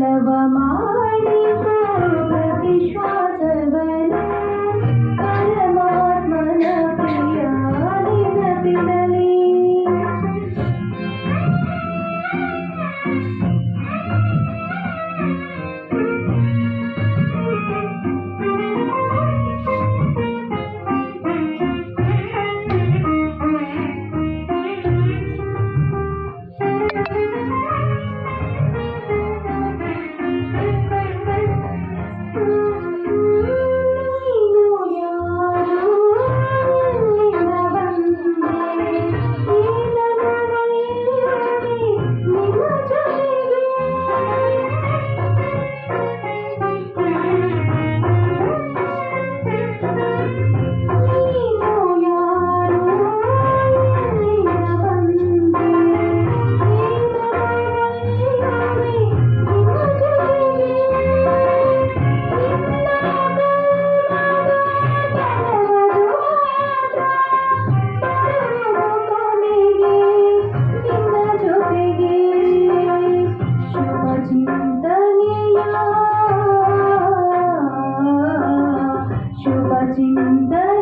பல்லவமா जिंदगी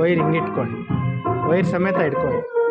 ವೈರ್ ಹಿಂಗೆ ಇಟ್ಕೊಳ್ಳಿ. ವೈರ್ ಸಮೇತ ಇಟ್ಕೊಳ್ಳಿ.